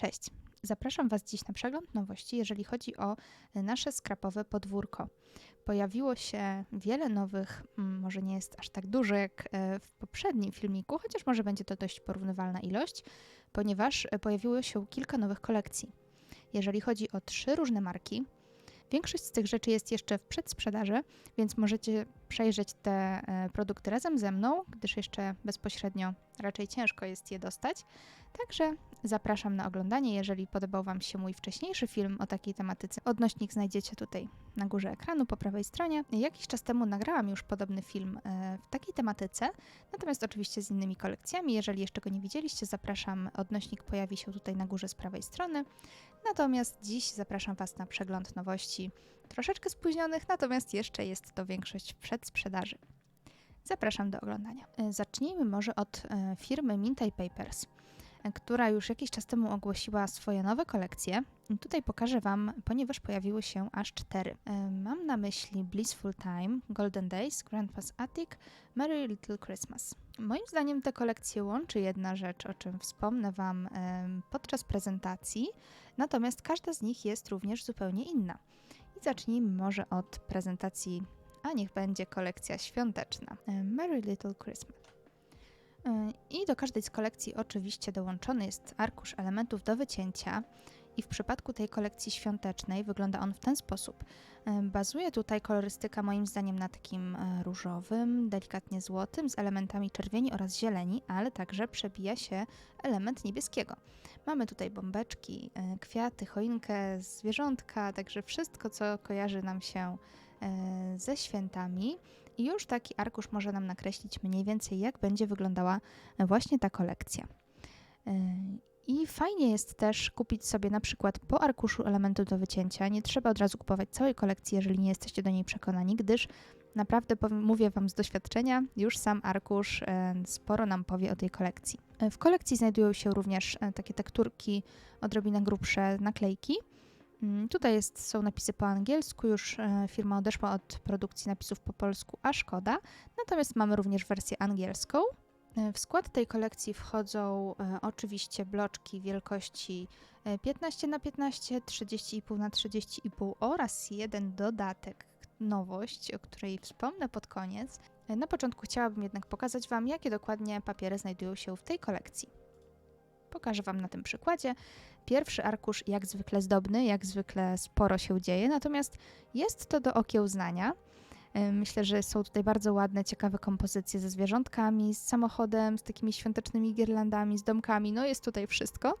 Cześć! Zapraszam Was dziś na przegląd nowości, jeżeli chodzi o nasze skrapowe podwórko. Pojawiło się wiele nowych, mm, może nie jest aż tak dużo jak e, w poprzednim filmiku, chociaż może będzie to dość porównywalna ilość, ponieważ e, pojawiło się kilka nowych kolekcji. Jeżeli chodzi o trzy różne marki, większość z tych rzeczy jest jeszcze w przedsprzedaży, więc możecie przejrzeć te e, produkty razem ze mną, gdyż jeszcze bezpośrednio raczej ciężko jest je dostać. Także zapraszam na oglądanie. Jeżeli podobał Wam się mój wcześniejszy film o takiej tematyce, odnośnik znajdziecie tutaj na górze ekranu po prawej stronie. Jakiś czas temu nagrałam już podobny film e, w takiej tematyce, natomiast oczywiście z innymi kolekcjami. Jeżeli jeszcze go nie widzieliście, zapraszam. Odnośnik pojawi się tutaj na górze z prawej strony. Natomiast dziś zapraszam Was na przegląd nowości troszeczkę spóźnionych, natomiast jeszcze jest to większość przedsprzedaży. Zapraszam do oglądania. E, Zacznijmy może od e, firmy Mintaj Papers, e, która już jakiś czas temu ogłosiła swoje nowe kolekcje. Tutaj pokażę Wam, ponieważ pojawiły się aż cztery. Mam na myśli Blissful Time, Golden Days, Grandpa's Attic, Merry Little Christmas. Moim zdaniem te kolekcje łączy jedna rzecz, o czym wspomnę Wam podczas prezentacji, natomiast każda z nich jest również zupełnie inna. I zacznijmy może od prezentacji, a niech będzie kolekcja świąteczna. E, Merry Little Christmas. E, I do każdej z kolekcji oczywiście dołączony jest arkusz elementów do wycięcia. I w przypadku tej kolekcji świątecznej wygląda on w ten sposób. E, Bazuje tutaj kolorystyka moim zdaniem na takim e, różowym, delikatnie złotym z elementami czerwieni oraz zieleni, ale także przebija się element niebieskiego. Mamy tutaj bombeczki, e, kwiaty, choinkę, zwierzątka, także wszystko, co kojarzy nam się ze świętami. I już taki arkusz może nam nakreślić mniej więcej, jak będzie wyglądała właśnie ta kolekcja. I fajnie jest też kupić sobie na przykład po arkuszu elementu do wycięcia. Nie trzeba od razu kupować całej kolekcji, jeżeli nie jesteście do niej przekonani, gdyż naprawdę powiem, mówię Wam z doświadczenia, już sam arkusz e, sporo nam powie o tej kolekcji. E, W kolekcji znajdują się również e, takie tekturki odrobinę grubsze, naklejki. Mm, Tutaj jest, są napisy po angielsku, już firma odeszła od produkcji napisów po polsku, a szkoda. Natomiast mamy również wersję angielską. E, W skład tej kolekcji wchodzą e, oczywiście bloczki wielkości e, 15 na 15, 30,5 na 30,5 oraz jeden dodatek, nowość, o której wspomnę pod koniec. E, Na początku chciałabym jednak pokazać Wam, jakie dokładnie papiery znajdują się w tej kolekcji. Pokażę Wam na tym przykładzie. Pierwszy arkusz jak zwykle zdobny, jak zwykle sporo się dzieje, natomiast jest to do okiełznania. E, Myślę, że są tutaj bardzo ładne, ciekawe kompozycje ze zwierzątkami, z samochodem, z takimi świątecznymi girlandami, z domkami. No jest tutaj wszystko.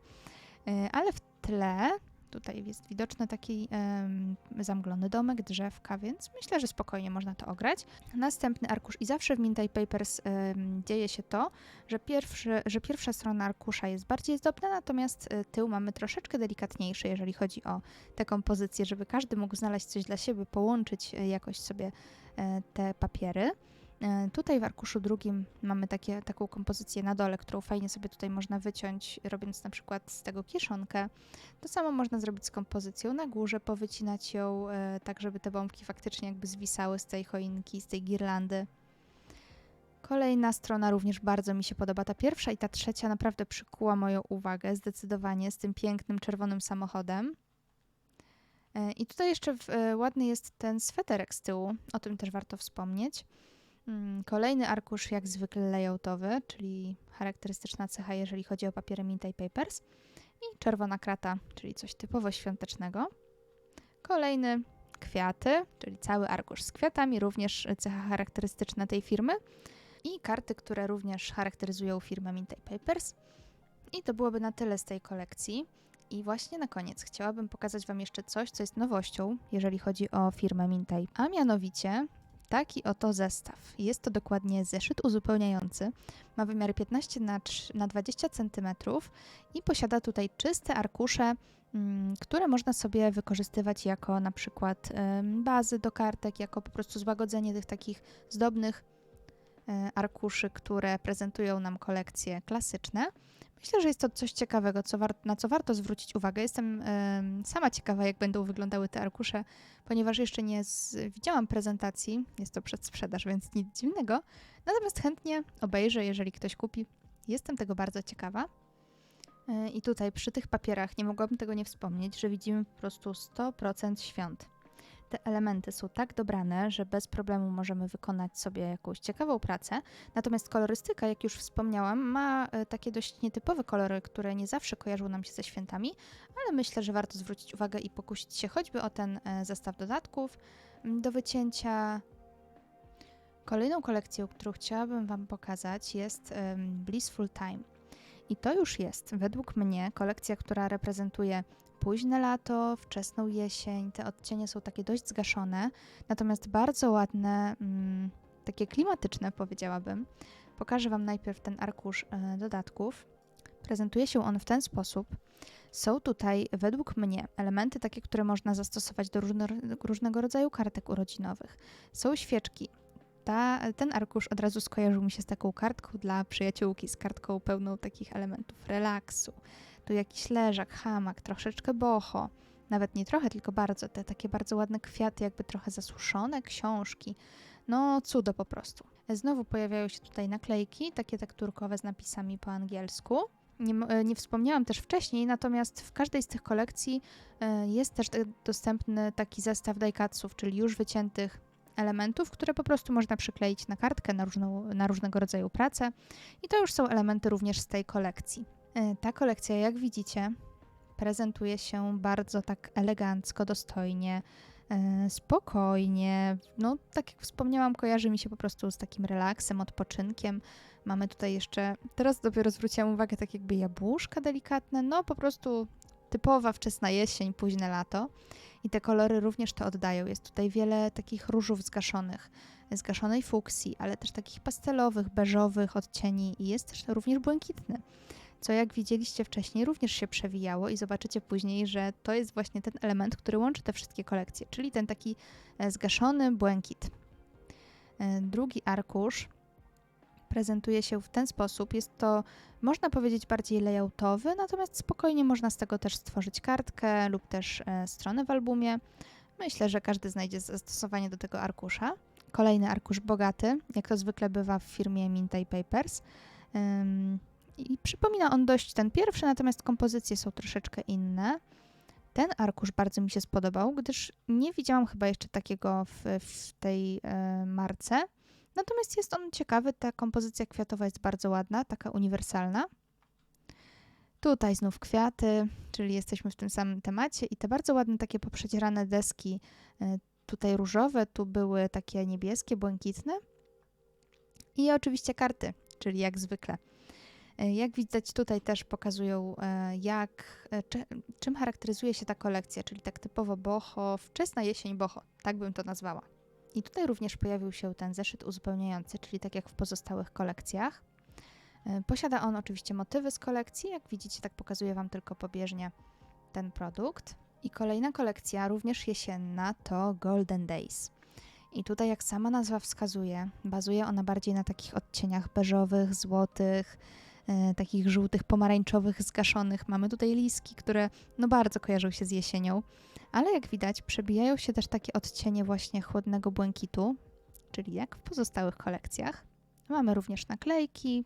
E, Ale w tle tutaj jest widoczny taki em, zamglony domek, drzewka, więc myślę, że spokojnie można to ograć. Następny arkusz i zawsze w Mintaj Papers em, dzieje się to, że, pierwszy, że pierwsza strona arkusza jest bardziej zdobna, natomiast e, tył mamy troszeczkę delikatniejszy, jeżeli chodzi o te kompozycje, żeby każdy mógł znaleźć coś dla siebie, połączyć jakoś sobie te papiery. E, Tutaj w arkuszu drugim mamy takie, taką kompozycję na dole, którą fajnie sobie tutaj można wyciąć, robiąc na przykład z tego kieszonkę. To samo można zrobić z kompozycją na górze, powycinać ją e, tak, żeby te bombki faktycznie jakby zwisały z tej choinki, z tej girlandy. Kolejna strona również bardzo mi się podoba. Ta pierwsza i ta trzecia naprawdę przykuła moją uwagę zdecydowanie z tym pięknym czerwonym samochodem. E, I tutaj jeszcze e, ładny jest ten sweterek z tyłu, o tym też warto wspomnieć. Mm, Kolejny arkusz jak zwykle layoutowy, czyli charakterystyczna cecha, jeżeli chodzi o papiery Mintaj Papers. I czerwona krata, czyli coś typowo świątecznego. Kolejny kwiaty, czyli cały arkusz z kwiatami, również cecha charakterystyczna tej firmy. I karty, które również charakteryzują firmę Mintaj Papers. I to byłoby na tyle z tej kolekcji. I właśnie na koniec chciałabym pokazać Wam jeszcze coś, co jest nowością, jeżeli chodzi o firmę Mintaj. A mianowicie taki oto zestaw. Jest to dokładnie zeszyt uzupełniający. Ma wymiary 15 na, 3, na 20 cm i posiada tutaj czyste arkusze, mm, które można sobie wykorzystywać jako na przykład bazy do kartek, jako po prostu złagodzenie tych takich zdobnych e, arkuszy, które prezentują nam kolekcje klasyczne. Myślę, że jest to coś ciekawego, co na co warto zwrócić uwagę. Jestem em, sama ciekawa, jak będą wyglądały te arkusze, ponieważ jeszcze nie widziałam prezentacji. Jest to przedsprzedaż, więc nic dziwnego. Natomiast chętnie obejrzę, jeżeli ktoś kupi. Jestem tego bardzo ciekawa. Y, I tutaj przy tych papierach nie mogłabym tego nie wspomnieć, że widzimy po prostu 100% świąt. Te elementy są tak dobrane, że bez problemu możemy wykonać sobie jakąś ciekawą pracę. Natomiast kolorystyka, jak już wspomniałam, ma y, takie dość nietypowe kolory, które nie zawsze kojarzą nam się ze świętami, ale myślę, że warto zwrócić uwagę i pokusić się choćby o ten y, zestaw dodatków mm, do wycięcia. Kolejną kolekcją, którą chciałabym Wam pokazać, jest Blissful Time. I to już jest, według mnie, kolekcja, która reprezentuje późne lato, wczesną jesień. Te odcienie są takie dość zgaszone, natomiast bardzo ładne, mm, takie klimatyczne, powiedziałabym. Pokażę Wam najpierw ten arkusz y, dodatków. Prezentuje się on w ten sposób. Są tutaj, według mnie, elementy takie, które można zastosować do różno, różnego rodzaju kartek urodzinowych. Są świeczki, ta, ten arkusz od razu skojarzył mi się z taką kartką dla przyjaciółki, z kartką pełną takich elementów relaksu. Tu jakiś leżak, hamak, troszeczkę boho, nawet nie trochę, tylko bardzo, te takie bardzo ładne kwiaty, jakby trochę zasuszone, książki. No, cudo po prostu. Znowu pojawiają się tutaj naklejki, takie tekturkowe z napisami po angielsku. Nie, nie, wspomniałam też wcześniej, natomiast w każdej z tych kolekcji e, jest też dostępny taki zestaw dajkatsów, czyli już wyciętych elementów, które po prostu można przykleić na kartkę na, różną, na różnego rodzaju pracę. I to już są elementy również z tej kolekcji. E, ta kolekcja, jak widzicie, prezentuje się bardzo tak elegancko, dostojnie, e, spokojnie. No, tak jak wspomniałam, kojarzy mi się po prostu z takim relaksem, odpoczynkiem. Mamy tutaj jeszcze, teraz dopiero zwróciłam uwagę, tak jakby jabłuszka delikatne, no po prostu typowa wczesna jesień, późne lato. I te kolory również to oddają. Jest tutaj wiele takich różów zgaszonych, zgaszonej fuksji, ale też takich pastelowych, beżowych odcieni i jest też również błękitny. Co jak widzieliście wcześniej również się przewijało i zobaczycie później, że to jest właśnie ten element, który łączy te wszystkie kolekcje, czyli ten taki e, zgaszony błękit. E, drugi arkusz prezentuje się w ten sposób. Jest to, można powiedzieć, bardziej layoutowy, natomiast spokojnie można z tego też stworzyć kartkę lub też e, stronę w albumie. Myślę, że każdy znajdzie zastosowanie do tego arkusza. Kolejny arkusz bogaty, jak to zwykle bywa w firmie Mintaj Papers. I przypomina on dość ten pierwszy, natomiast kompozycje są troszeczkę inne. Ten arkusz bardzo mi się spodobał, gdyż nie widziałam chyba jeszcze takiego w, w tej y, marce. Natomiast jest on ciekawy, ta kompozycja kwiatowa jest bardzo ładna, taka uniwersalna. Tutaj znów kwiaty, czyli jesteśmy w tym samym temacie i te bardzo ładne takie poprzedzierane deski, y, tutaj różowe, tu były takie niebieskie, błękitne. I oczywiście karty, czyli jak zwykle. Y, jak widać tutaj też pokazują, y, jak, czy, czym charakteryzuje się ta kolekcja, czyli tak typowo boho, wczesna jesień boho, tak bym to nazwała. I tutaj również pojawił się ten zeszyt uzupełniający, czyli tak jak w pozostałych kolekcjach. E, posiada on oczywiście motywy z kolekcji, jak widzicie, tak pokazuję Wam tylko pobieżnie ten produkt. I kolejna kolekcja, również jesienna, to Golden Days. I tutaj, jak sama nazwa wskazuje, bazuje ona bardziej na takich odcieniach beżowych, złotych, e, takich żółtych, pomarańczowych, zgaszonych. Mamy tutaj liski, które no bardzo kojarzą się z jesienią ale jak widać przebijają się też takie odcienie właśnie chłodnego błękitu, czyli jak w pozostałych kolekcjach. Mamy również naklejki,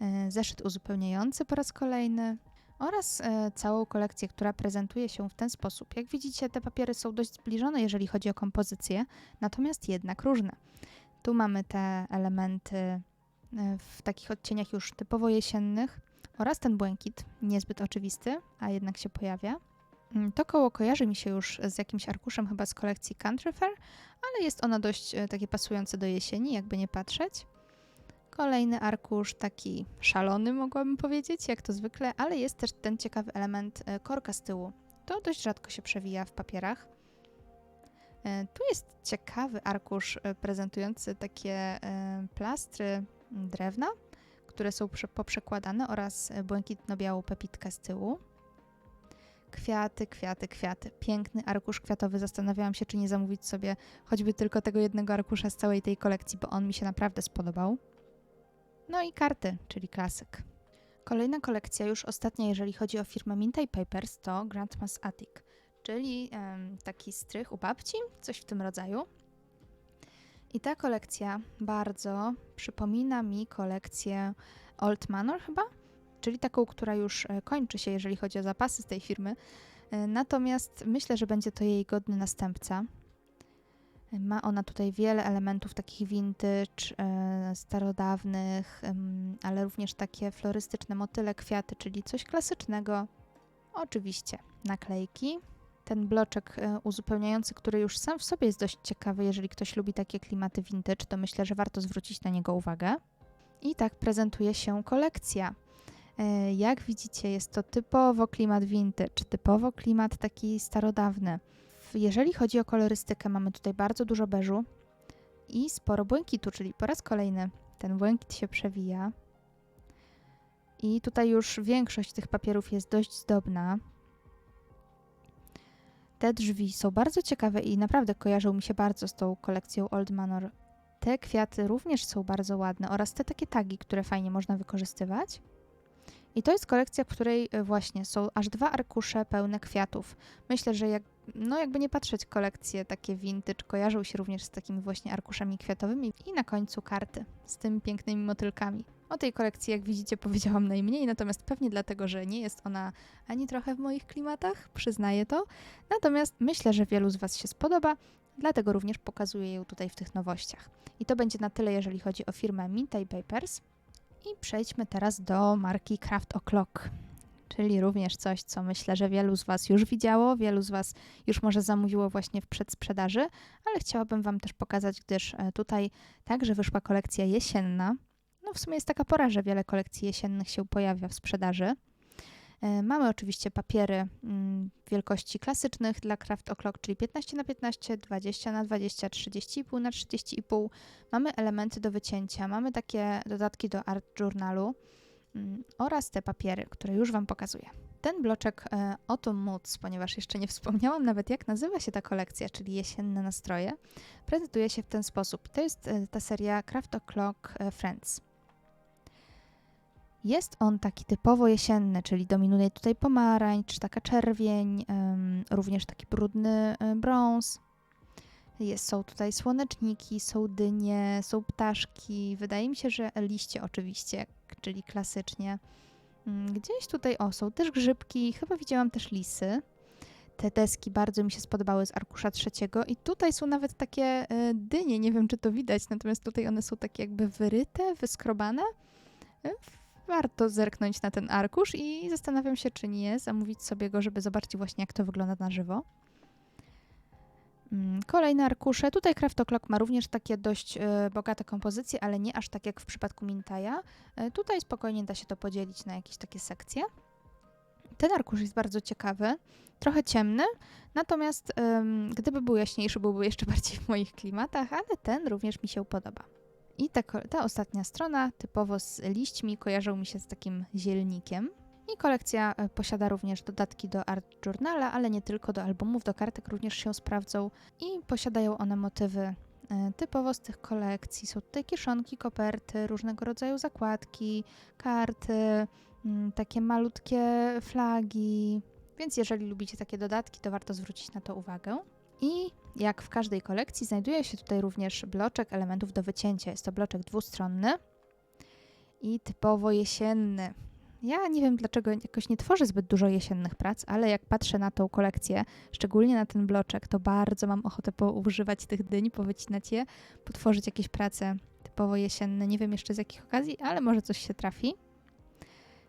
e, zeszyt uzupełniający po raz kolejny oraz e, całą kolekcję, która prezentuje się w ten sposób. Jak widzicie, te papiery są dość zbliżone, jeżeli chodzi o kompozycję, natomiast jednak różne. Tu mamy te elementy e, w takich odcieniach już typowo jesiennych oraz ten błękit, niezbyt oczywisty, a jednak się pojawia. Mm, to koło kojarzy mi się już z jakimś arkuszem chyba z kolekcji Country Fair, ale jest ono dość e, takie pasujące do jesieni, jakby nie patrzeć. Kolejny arkusz, taki szalony mogłabym powiedzieć, jak to zwykle, ale jest też ten ciekawy element e, korka z tyłu. To dość rzadko się przewija w papierach. E, tu jest ciekawy arkusz prezentujący takie plastry drewna, które są poprzekładane oraz błękitno-białą pepitkę z tyłu. Kwiaty, kwiaty, kwiaty. Piękny arkusz kwiatowy. Zastanawiałam się, czy nie zamówić sobie choćby tylko tego jednego arkusza z całej tej kolekcji, bo on mi się naprawdę spodobał. No i karty, czyli klasyk. Kolejna kolekcja, już ostatnia, jeżeli chodzi o firmę Mintaj Papers, to Grandma's Attic, czyli um, taki strych u babci, coś w tym rodzaju. I ta kolekcja bardzo przypomina mi kolekcję Old Manor chyba, czyli taką, która już e, kończy się, jeżeli chodzi o zapasy z tej firmy. E, natomiast myślę, że będzie to jej godny następca. E, Ma ona tutaj wiele elementów takich vintage, starodawnych, ale również takie florystyczne motyle, kwiaty, czyli coś klasycznego. Oczywiście naklejki. Ten bloczek e, uzupełniający, który już sam w sobie jest dość ciekawy, jeżeli ktoś lubi takie klimaty vintage, to myślę, że warto zwrócić na niego uwagę. I tak prezentuje się kolekcja. E, Jak widzicie, jest to typowo klimat vintage, typowo klimat taki starodawny. Jeżeli chodzi o kolorystykę, mamy tutaj bardzo dużo beżu i sporo błękitu, czyli po raz kolejny ten błękit się przewija. I tutaj już większość tych papierów jest dość zdobna. Te drzwi są bardzo ciekawe i naprawdę kojarzą mi się bardzo z tą kolekcją Old Manor. Te kwiaty również są bardzo ładne oraz te takie tagi, które fajnie można wykorzystywać. I to jest kolekcja, w której e, właśnie są aż dwa arkusze pełne kwiatów. Myślę, że jak, no jakby nie patrzeć, kolekcje takie vintage kojarzą się również z takimi właśnie arkuszami kwiatowymi. I na końcu karty z tymi pięknymi motylkami. O tej kolekcji, jak widzicie, powiedziałam najmniej, natomiast pewnie dlatego, że nie jest ona ani trochę w moich klimatach, przyznaję to. Natomiast myślę, że wielu z Was się spodoba, dlatego również pokazuję ją tutaj w tych nowościach. I to będzie na tyle, jeżeli chodzi o firmę Mintaj Papers. I przejdźmy teraz do marki Craft O'Clock, czyli również coś, co myślę, że wielu z Was już widziało, wielu z Was już może zamówiło właśnie w przedsprzedaży, ale chciałabym Wam też pokazać, gdyż e, tutaj także wyszła kolekcja jesienna. No w sumie jest taka pora, że wiele kolekcji jesiennych się pojawia w sprzedaży. E, Mamy oczywiście papiery mm, wielkości klasycznych dla Craft O'Clock, czyli 15 na 15, 20 na 20, 30,5 na 30,5. Mamy elementy do wycięcia, mamy takie dodatki do art journalu oraz te papiery, które już Wam pokazuję. Ten bloczek e, Autumn Moods, ponieważ jeszcze nie wspomniałam nawet jak nazywa się ta kolekcja, czyli jesienne nastroje, prezentuje się w ten sposób. To jest e, ta seria Craft O'Clock e, Friends. Jest on taki typowo jesienny, czyli dominuje tutaj pomarańcz, taka czerwień, również taki brudny e, brąz. Jest, są tutaj słoneczniki, są dynie, są ptaszki. Wydaje mi się, że liście oczywiście, czyli klasycznie. Mm, Gdzieś tutaj, o, są też grzybki, chyba widziałam też lisy. Te deski bardzo mi się spodobały z arkusza trzeciego i tutaj są nawet takie e, dynie, nie wiem czy to widać, natomiast tutaj one są takie jakby wyryte, wyskrobane. E, Warto zerknąć na ten arkusz i zastanawiam się, czy nie zamówić sobie go, żeby zobaczyć właśnie jak to wygląda na żywo. Mm, Kolejne arkusze. Tutaj Craft O'Clock ma również takie dość e, bogate kompozycje, ale nie aż tak jak w przypadku Mintaja. E, tutaj spokojnie da się to podzielić na jakieś takie sekcje. Ten arkusz jest bardzo ciekawy, trochę ciemny, natomiast gdyby był jaśniejszy, byłby jeszcze bardziej w moich klimatach, ale ten również mi się podoba. I ta, ta ostatnia strona, typowo z liśćmi, kojarzą mi się z takim zielnikiem. I kolekcja e, posiada również dodatki do art journala, ale nie tylko do albumów, do kartek również się sprawdzą i posiadają one motywy e, typowo z tych kolekcji. Są tutaj kieszonki, koperty, różnego rodzaju zakładki, karty, mm, takie malutkie flagi. Więc jeżeli lubicie takie dodatki, to warto zwrócić na to uwagę. I jak w każdej kolekcji znajduje się tutaj również bloczek elementów do wycięcia. Jest to bloczek dwustronny i typowo jesienny. Ja nie wiem dlaczego jakoś nie tworzę zbyt dużo jesiennych prac, ale jak patrzę na tą kolekcję, szczególnie na ten bloczek, to bardzo mam ochotę poużywać tych dyń, powycinać je, potworzyć jakieś prace typowo jesienne. Nie wiem jeszcze z jakich okazji, ale może coś się trafi.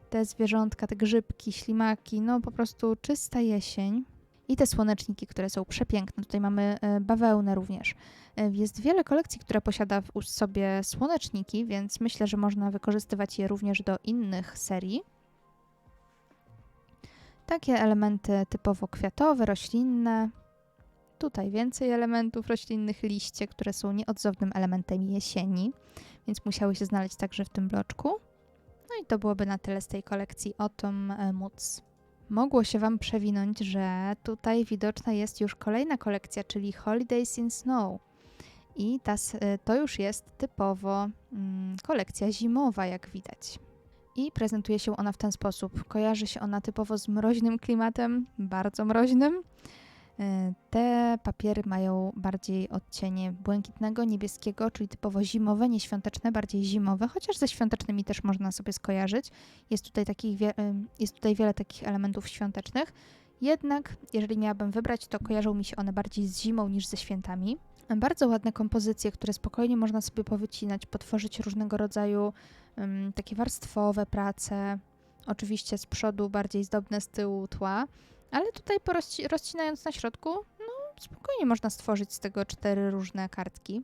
Te zwierzątka, te grzybki, ślimaki, no po prostu czysta jesień. I te słoneczniki, które są przepiękne. Tutaj mamy e, bawełnę również. E, Jest wiele kolekcji, które posiada w sobie słoneczniki, więc myślę, że można wykorzystywać je również do innych serii. Takie elementy typowo kwiatowe, roślinne. Tutaj więcej elementów roślinnych, liście, które są nieodzownym elementem jesieni, więc musiały się znaleźć także w tym bloczku. No i to byłoby na tyle z tej kolekcji Autumn e, Moods. Mogło się Wam przewinąć, że tutaj widoczna jest już kolejna kolekcja, czyli Holidays in Snow. I ta, y, to już jest typowo mm, kolekcja zimowa, jak widać. I prezentuje się ona w ten sposób. Kojarzy się ona typowo z mroźnym klimatem, bardzo mroźnym. E, te papiery mają bardziej odcienie błękitnego, niebieskiego, czyli typowo zimowe, nieświąteczne, bardziej zimowe, chociaż ze świątecznymi też można sobie skojarzyć. Jest tutaj, takich, jest tutaj wiele takich elementów świątecznych. Jednak, jeżeli miałabym wybrać, to kojarzą mi się one bardziej z zimą niż ze świętami. Bardzo ładne kompozycje, które spokojnie można sobie powycinać, potworzyć różnego rodzaju um, takie warstwowe prace. Oczywiście z przodu bardziej zdobne, z tyłu tła. Ale tutaj rozcinając na środku, no spokojnie można stworzyć z tego cztery różne kartki.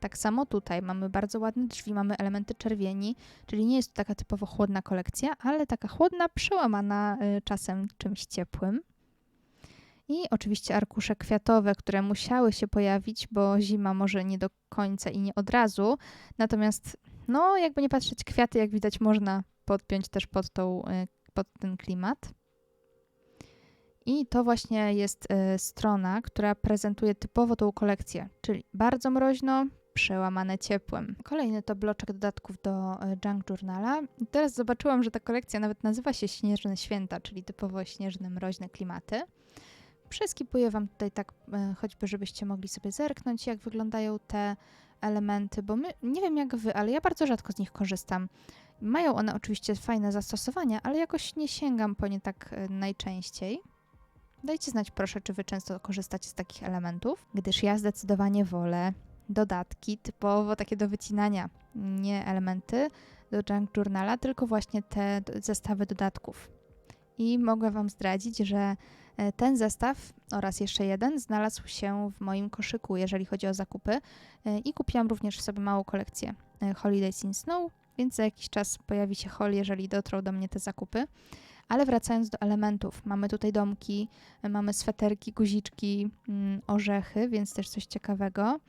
Tak samo tutaj mamy bardzo ładne drzwi, mamy elementy czerwieni, czyli nie jest to taka typowo chłodna kolekcja, ale taka chłodna, przełamana y, czasem czymś ciepłym. I oczywiście arkusze kwiatowe, które musiały się pojawić, bo zima może nie do końca i nie od razu. Natomiast, no, jakby nie patrzeć, kwiaty, jak widać, można podpiąć też pod, tą, y, pod ten klimat. I to właśnie jest y, strona, która prezentuje typowo tą kolekcję, czyli bardzo mroźno, przełamane ciepłem. Kolejny to bloczek dodatków do y, Junk Journala. I teraz zobaczyłam, że ta kolekcja nawet nazywa się Śnieżne Święta, czyli typowo śnieżne, mroźne klimaty. Przeskipuję Wam tutaj tak, y, choćby żebyście mogli sobie zerknąć, jak wyglądają te elementy, bo my, nie wiem jak Wy, ale ja bardzo rzadko z nich korzystam. Mają one oczywiście fajne zastosowania, ale jakoś nie sięgam po nie tak najczęściej. Dajcie znać proszę, czy Wy często korzystacie z takich elementów, gdyż ja zdecydowanie wolę dodatki typowo takie do wycinania, nie elementy do Junk Journala, tylko właśnie te zestawy dodatków. I mogę Wam zdradzić, że e, ten zestaw oraz jeszcze jeden znalazł się w moim koszyku, jeżeli chodzi o zakupy e, i kupiłam również sobie małą kolekcję e, Holidays in Snow, więc za jakiś czas pojawi się hol, jeżeli dotrą do mnie te zakupy. Ale wracając do elementów, mamy tutaj domki, mamy sweterki, guziczki, mm, orzechy, więc też coś ciekawego.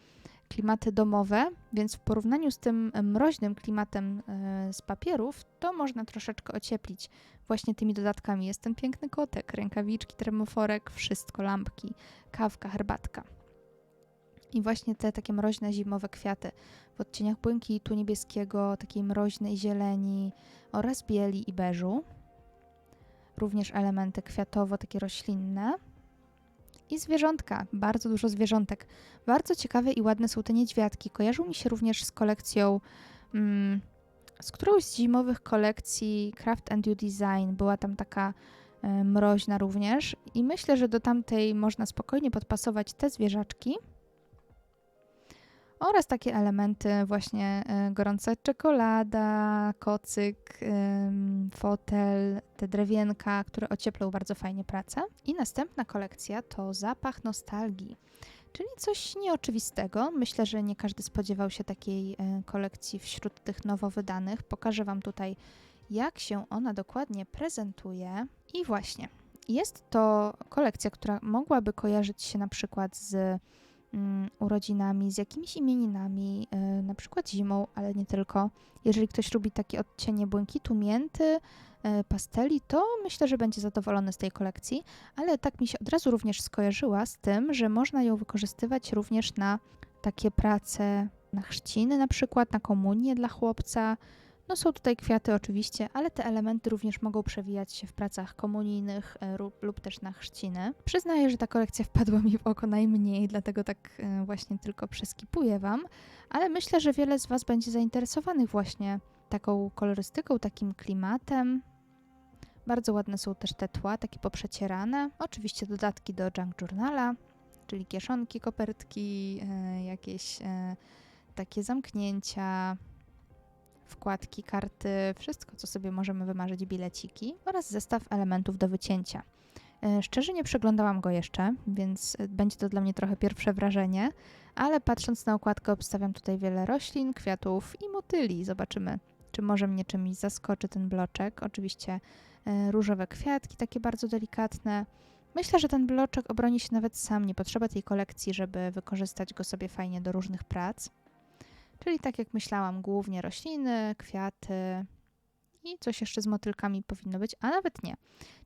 Klimaty domowe, więc w porównaniu z tym mroźnym klimatem e, z papierów, to można troszeczkę ocieplić właśnie tymi dodatkami. Jest ten piękny kotek, rękawiczki, termoforek, wszystko, lampki, kawka, herbatka. I właśnie te takie mroźne zimowe kwiaty w odcieniach błękitu, niebieskiego, takiej mroźnej zieleni oraz bieli i beżu również elementy kwiatowo, takie roślinne. I zwierzątka, bardzo dużo zwierzątek. Bardzo ciekawe i ładne są te niedźwiadki. Kojarzą mi się również z kolekcją, mm, z którąś z zimowych kolekcji Craft and You Design. Była tam taka y, mroźna również. I myślę, że do tamtej można spokojnie podpasować te zwierzaczki oraz takie elementy właśnie y, gorąca czekolada, kocyk, fotel, te drewienka, które ocieplą bardzo fajnie pracę. I następna kolekcja to zapach nostalgii. Czyli coś nieoczywistego. Myślę, że nie każdy spodziewał się takiej y, kolekcji wśród tych nowo wydanych. Pokażę Wam tutaj, jak się ona dokładnie prezentuje. I właśnie, jest to kolekcja, która mogłaby kojarzyć się na przykład z urodzinami, z jakimiś imieninami, y, na przykład zimą, ale nie tylko. Jeżeli ktoś lubi takie odcienie błękitu, mięty, y, pasteli, to myślę, że będzie zadowolony z tej kolekcji, ale tak mi się od razu również skojarzyła z tym, że można ją wykorzystywać również na takie prace na chrzciny, na przykład na komunię dla chłopca, no są tutaj kwiaty oczywiście, ale te elementy również mogą przewijać się w pracach komunijnych e, lub, też na chrzciny. Przyznaję, że ta kolekcja wpadła mi w oko najmniej, dlatego tak e, właśnie tylko przeskipuję Wam, ale myślę, że wiele z Was będzie zainteresowanych właśnie taką kolorystyką, takim klimatem. Bardzo ładne są też te tła, takie poprzecierane. Oczywiście dodatki do Junk Journala, czyli kieszonki, kopertki, e, jakieś takie zamknięcia, wkładki, karty, wszystko, co sobie możemy wymarzyć, bileciki oraz zestaw elementów do wycięcia. E, szczerze nie przeglądałam go jeszcze, więc e, będzie to dla mnie trochę pierwsze wrażenie, ale patrząc na okładkę obstawiam tutaj wiele roślin, kwiatów i motyli. Zobaczymy, czy może mnie czymś zaskoczy ten bloczek. Oczywiście e, różowe kwiatki, takie bardzo delikatne. Myślę, że ten bloczek obroni się nawet sam, nie potrzeba tej kolekcji, żeby wykorzystać go sobie fajnie do różnych prac. Czyli tak jak myślałam, głównie rośliny, kwiaty i coś jeszcze z motylkami powinno być, a nawet nie.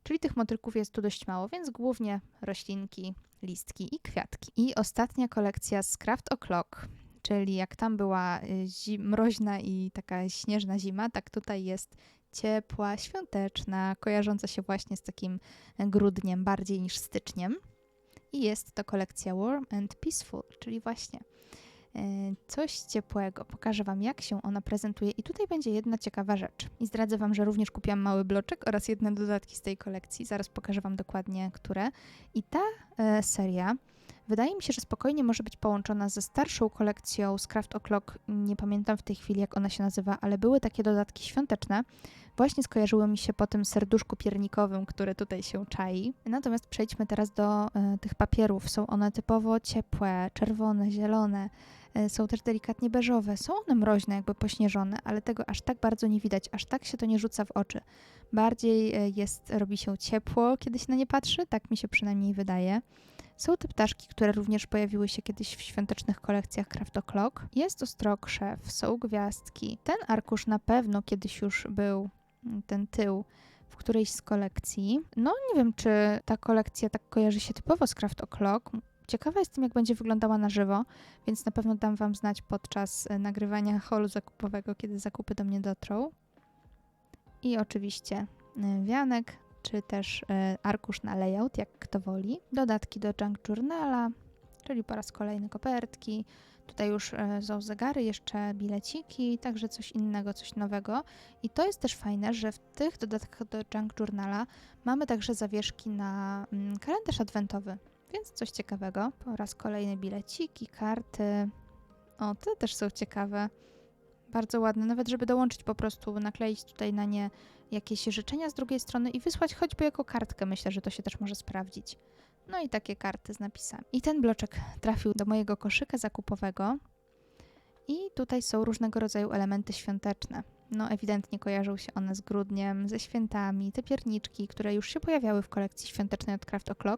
Czyli tych motylków jest tu dość mało, więc głównie roślinki, listki i kwiatki. I ostatnia kolekcja z Craft O'Clock, czyli jak tam była y, mroźna i taka śnieżna zima, tak tutaj jest ciepła, świąteczna, kojarząca się właśnie z takim grudniem bardziej niż styczniem. I jest to kolekcja Warm and Peaceful, czyli właśnie coś ciepłego. Pokażę Wam, jak się ona prezentuje. I tutaj będzie jedna ciekawa rzecz. I zdradzę Wam, że również kupiłam mały bloczek oraz jedne dodatki z tej kolekcji. Zaraz pokażę Wam dokładnie, które. I ta e, seria wydaje mi się, że spokojnie może być połączona ze starszą kolekcją z Craft O'Clock. Nie pamiętam w tej chwili, jak ona się nazywa, ale były takie dodatki świąteczne. Właśnie skojarzyło mi się po tym serduszku piernikowym, które tutaj się czai. Natomiast przejdźmy teraz do e, tych papierów. Są one typowo ciepłe, czerwone, zielone. E, są też delikatnie beżowe. Są one mroźne, jakby pośnieżone, ale tego aż tak bardzo nie widać, aż tak się to nie rzuca w oczy. Bardziej e, jest, robi się ciepło, kiedy się na nie patrzy, tak mi się przynajmniej wydaje. Są te ptaszki, które również pojawiły się kiedyś w świątecznych kolekcjach Craft O'Clock. Jest ostrokrzew, są gwiazdki. Ten arkusz na pewno kiedyś już był, mm, ten tył, w którejś z kolekcji. No nie wiem, czy ta kolekcja tak kojarzy się typowo z Craft O'Clock. Ciekawa jestem, jak będzie wyglądała na żywo, więc na pewno dam Wam znać podczas e, nagrywania holu zakupowego, kiedy zakupy do mnie dotrą. I oczywiście e, wianek, czy też e, arkusz na layout, jak kto woli. Dodatki do Junk Journala, czyli po raz kolejny kopertki. Tutaj już e, są zegary, jeszcze bileciki, także coś innego, coś nowego. I to jest też fajne, że w tych dodatkach do Junk Journala mamy także zawieszki na mm, kalendarz adwentowy, więc coś ciekawego. Po raz kolejny bileciki, karty. O, te też są ciekawe. Bardzo ładne, nawet żeby dołączyć po prostu, nakleić tutaj na nie jakieś życzenia z drugiej strony i wysłać choćby jako kartkę. Myślę, że to się też może sprawdzić. No i takie karty z napisami. I ten bloczek trafił do mojego koszyka zakupowego. I tutaj są różnego rodzaju elementy świąteczne. No, ewidentnie kojarzą się one z grudniem, ze świętami, te pierniczki, które już się pojawiały w kolekcji świątecznej od Craft O'Clock,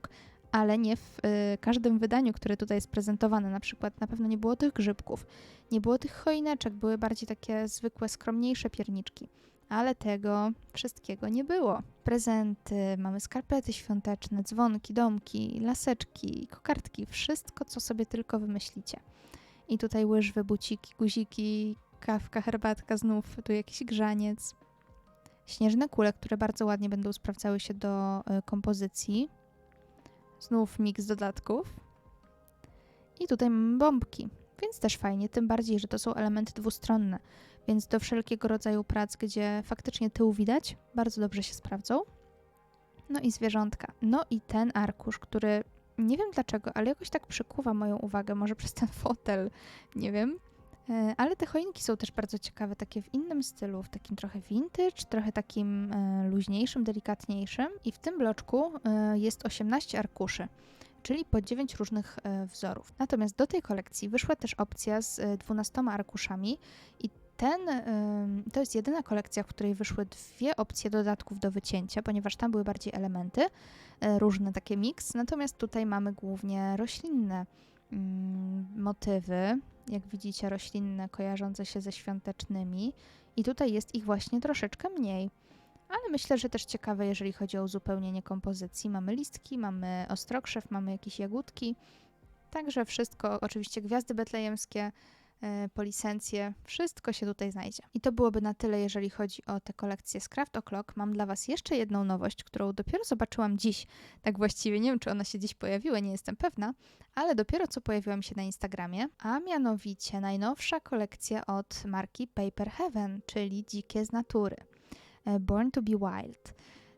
ale nie w y, każdym wydaniu, które tutaj jest prezentowane. Na przykład na pewno nie było tych grzybków, nie było tych choineczek, były bardziej takie zwykłe, skromniejsze pierniczki. Ale tego wszystkiego nie było. Prezenty, mamy skarpety świąteczne, dzwonki, domki, laseczki, kokardki, wszystko, co sobie tylko wymyślicie. I tutaj łyżwy, buciki, guziki, kawka, herbatka, znów tu jakiś grzaniec. Śnieżne kule, które bardzo ładnie będą sprawdzały się do y, kompozycji. Znów miks dodatków. I tutaj mamy bombki, więc też fajnie, tym bardziej, że to są elementy dwustronne, więc do wszelkiego rodzaju prac, gdzie faktycznie tył widać, bardzo dobrze się sprawdzą. No i zwierzątka. No i ten arkusz, który nie wiem dlaczego, ale jakoś tak przykuwa moją uwagę, może przez ten fotel, nie wiem. E, ale te choinki są też bardzo ciekawe, takie w innym stylu, w takim trochę vintage, trochę takim e, luźniejszym, delikatniejszym. I w tym bloczku e, jest 18 arkuszy, czyli po 9 różnych wzorów. Natomiast do tej kolekcji wyszła też opcja z 12 arkuszami i ten, to jest jedyna kolekcja, w której wyszły dwie opcje dodatków do wycięcia, ponieważ tam były bardziej elementy, różne takie miks, natomiast tutaj mamy głównie roślinne mm, motywy, jak widzicie, roślinne, kojarzące się ze świątecznymi. I tutaj jest ich właśnie troszeczkę mniej. Ale myślę, że też ciekawe, jeżeli chodzi o uzupełnienie kompozycji. Mamy listki, mamy ostrokrzew, mamy jakieś jagódki. Także wszystko, oczywiście gwiazdy betlejemskie, E, po licencję, wszystko się tutaj znajdzie. I to byłoby na tyle, jeżeli chodzi o te kolekcje z Craft O'Clock. Mam dla Was jeszcze jedną nowość, którą dopiero zobaczyłam dziś. Tak właściwie nie wiem, czy ona się dziś pojawiła, nie jestem pewna, ale dopiero co pojawiła mi się na Instagramie, a mianowicie najnowsza kolekcja od marki Paper Heaven, czyli Dzikie z natury. E, Born to be Wild.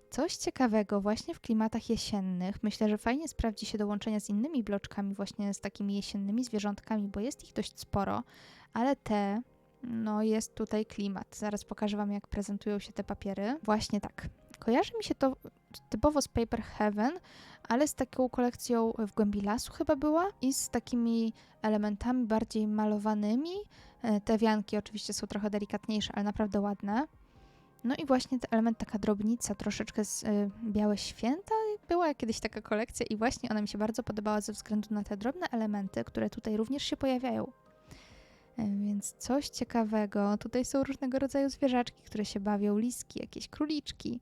Coś ciekawego właśnie w klimatach jesiennych. Myślę, że fajnie sprawdzi się dołączenia z innymi bloczkami, właśnie z takimi jesiennymi zwierzątkami, bo jest ich dość sporo, ale te, no jest tutaj klimat. Zaraz pokażę Wam, jak prezentują się te papiery. Właśnie tak. Kojarzy mi się to typowo z Paper Heaven, ale z taką kolekcją w głębi lasu chyba była i z takimi elementami bardziej malowanymi. E, te wianki oczywiście są trochę delikatniejsze, ale naprawdę ładne. No i właśnie ten element, taka drobnica, troszeczkę z y, Białe Święta, była kiedyś taka kolekcja i właśnie ona mi się bardzo podobała ze względu na te drobne elementy, które tutaj również się pojawiają. Y, więc coś ciekawego. Tutaj są różnego rodzaju zwierzaczki, które się bawią, liski, jakieś króliczki.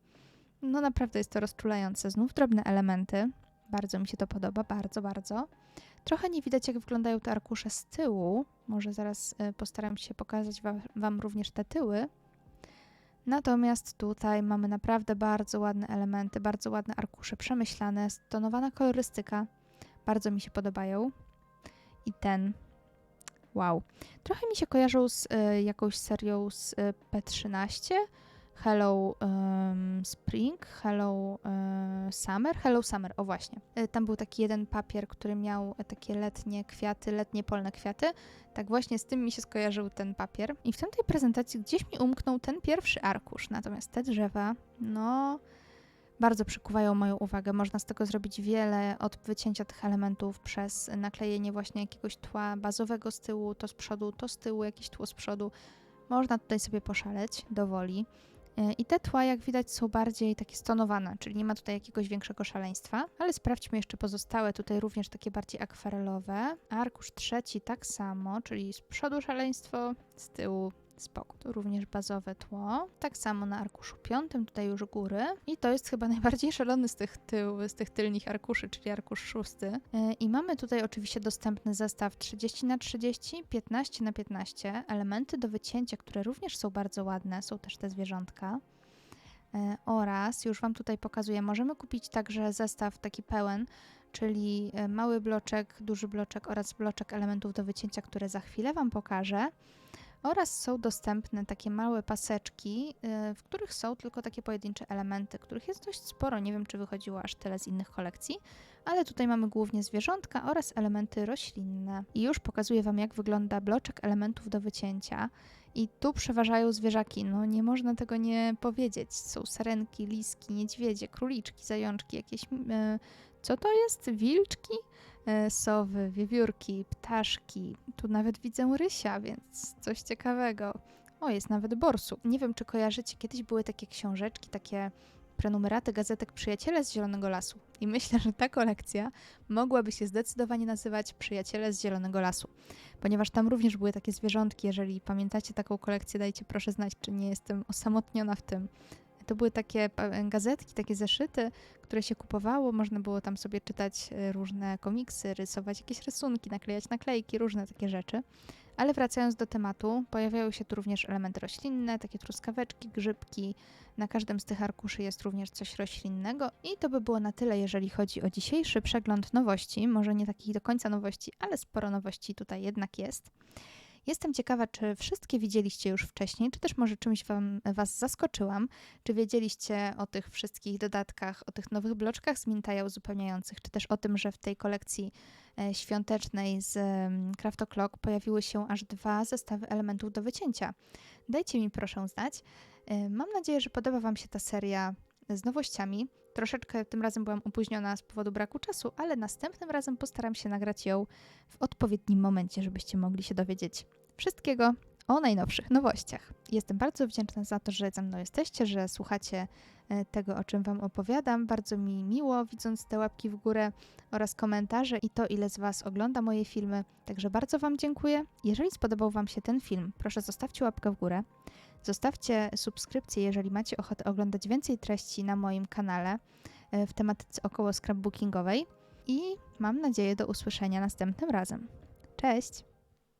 No naprawdę jest to rozczulające. Znów drobne elementy. Bardzo mi się to podoba, bardzo, bardzo. Trochę nie widać, jak wyglądają te arkusze z tyłu. Może zaraz y, postaram się pokazać wam, wam również te tyły. Natomiast tutaj mamy naprawdę bardzo ładne elementy, bardzo ładne arkusze, przemyślane, stonowana kolorystyka. Bardzo mi się podobają. I ten. Wow. Trochę mi się kojarzył z y, jakąś serią z y, P13. Hello um, Spring, Hello e, Summer, Hello Summer, o właśnie. E, Tam był taki jeden papier, który miał takie letnie kwiaty, letnie polne kwiaty. Tak właśnie z tym mi się skojarzył ten papier. I w tamtej prezentacji gdzieś mi umknął ten pierwszy arkusz, natomiast te drzewa, no bardzo przykuwają moją uwagę. Można z tego zrobić wiele od wycięcia tych elementów przez naklejenie właśnie jakiegoś tła bazowego z tyłu, to z przodu, to z tyłu, jakieś tło z przodu. Można tutaj sobie poszaleć do woli. E, I te tła, jak widać, są bardziej takie stonowane, czyli nie ma tutaj jakiegoś większego szaleństwa. Ale sprawdźmy jeszcze pozostałe, tutaj również takie bardziej akwarelowe. Arkusz trzeci tak samo, czyli z przodu szaleństwo, z tyłu spoko. To również bazowe tło. Tak samo na arkuszu piątym, tutaj już góry. I to jest chyba najbardziej szalony z tych, tył, z tych tylnych arkuszy, czyli arkusz szósty. E, I mamy tutaj oczywiście dostępny zestaw 30 na 30 15 na 15 elementy do wycięcia, które również są bardzo ładne, są też te zwierzątka. E, Oraz, już Wam tutaj pokazuję, możemy kupić także zestaw taki pełen, czyli e, mały bloczek, duży bloczek oraz bloczek elementów do wycięcia, które za chwilę Wam pokażę. Oraz są dostępne takie małe paseczki, y, w których są tylko takie pojedyncze elementy, których jest dość sporo. Nie wiem, czy wychodziło aż tyle z innych kolekcji, ale tutaj mamy głównie zwierzątka oraz elementy roślinne. I już pokazuję Wam, jak wygląda bloczek elementów do wycięcia. I tu przeważają zwierzaki, no nie można tego nie powiedzieć. Są sarenki, liski, niedźwiedzie, króliczki, zajączki, jakieś. y, co to jest? Wilczki? E, sowy, wiewiórki, ptaszki. Tu nawet widzę rysia, więc coś ciekawego. O, jest nawet borsu. Nie wiem, czy kojarzycie, kiedyś były takie książeczki, takie prenumeraty gazetek Przyjaciele z Zielonego Lasu. I myślę, że ta kolekcja mogłaby się zdecydowanie nazywać Przyjaciele z Zielonego Lasu, ponieważ tam również były takie zwierzątki. Jeżeli pamiętacie taką kolekcję, dajcie proszę znać, czy nie jestem osamotniona w tym. To były takie gazetki, takie zeszyty, które się kupowało. Można było tam sobie czytać e, różne komiksy, rysować jakieś rysunki, naklejać naklejki, różne takie rzeczy. Ale wracając do tematu, pojawiają się tu również elementy roślinne, takie truskaweczki, grzybki. Na każdym z tych arkuszy jest również coś roślinnego. I to by było na tyle, jeżeli chodzi o dzisiejszy przegląd nowości. Może nie takich do końca nowości, ale sporo nowości tutaj jednak jest. Jestem ciekawa, czy wszystkie widzieliście już wcześniej, czy też może czymś wam, Was zaskoczyłam. Czy wiedzieliście o tych wszystkich dodatkach, o tych nowych bloczkach z Mintaja uzupełniających, czy też o tym, że w tej kolekcji e, świątecznej z em, Craft O'Clock pojawiły się aż dwa zestawy elementów do wycięcia. Dajcie mi proszę znać. E, Mam nadzieję, że podoba Wam się ta seria z nowościami. Troszeczkę tym razem byłam opóźniona z powodu braku czasu, ale następnym razem postaram się nagrać ją w odpowiednim momencie, żebyście mogli się dowiedzieć wszystkiego o najnowszych nowościach. Jestem bardzo wdzięczna za to, że ze mną jesteście, że słuchacie e, tego, o czym Wam opowiadam. Bardzo mi miło widząc te łapki w górę oraz komentarze i to, ile z Was ogląda moje filmy. Także bardzo Wam dziękuję. Jeżeli spodobał Wam się ten film, proszę zostawcie łapkę w górę. Zostawcie subskrypcję, jeżeli macie ochotę oglądać więcej treści na moim kanale e, w tematyce około scrapbookingowej. I mam nadzieję do usłyszenia następnym razem. Cześć!